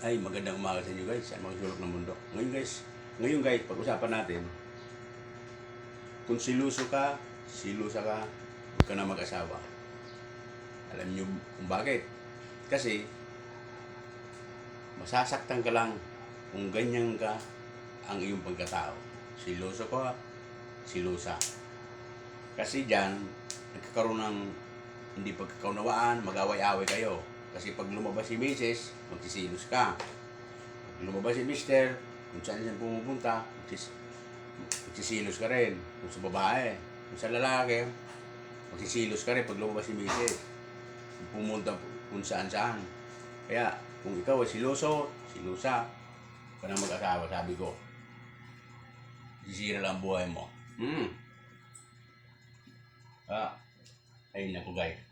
Ay, magandang umaga sa inyo guys, sa mga sulok ng mundo. Ngayon guys, ngayon guys, pag-usapan natin, kung siluso ka, silusa ka, huwag ka na mag-asawa. Alam niyo kung bakit? Kasi, masasaktan ka lang kung ganyan ka ang iyong pagkatao. Siluso ka, silusa. Kasi dyan, nagkakaroon ng hindi pagkakaunawaan, mag-away-away kayo. Kasi pag lumabas si Mrs., magsisilos ka. Pag lumabas si Mister, kung saan siya pumupunta, magsis magsisilos ka rin. Kung sa babae, kung sa lalaki, magsisilos ka rin pag lumabas si Mrs. Pumunta kung saan saan. Kaya, kung ikaw ay siloso, silusa, ka na mag-asawa, sabi ko. Sisira lang ang buhay mo. Hmm. Ah, ayun na po guys.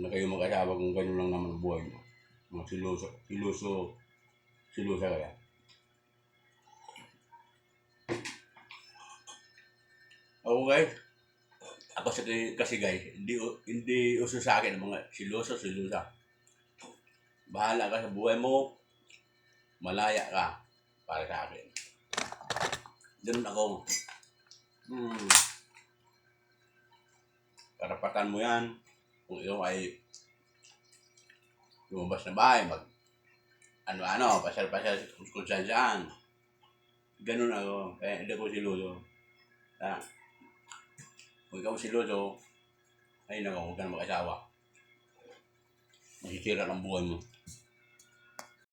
Kung na kayo mag-asawa, kung ganun lang naman ang buhay mo. Mga siluso, siluso, silusa kaya. Ako guys, ako sa kasi guys, hindi hindi uso sa akin ang mga siluso, silusa. Bahala ka sa buhay mo, malaya ka para sa akin. Ganun ako. Hmm. Karapatan mo yan. Kung ikaw ay lumabas na bahay, mag ano-ano, pasal-pasal kung saan saan. Ganun ako. Kaya hindi ko si Lolo. Ha? Kung ikaw si Lolo, ay nako, huwag ka na mag-asawa. Masisira ang buhay mo.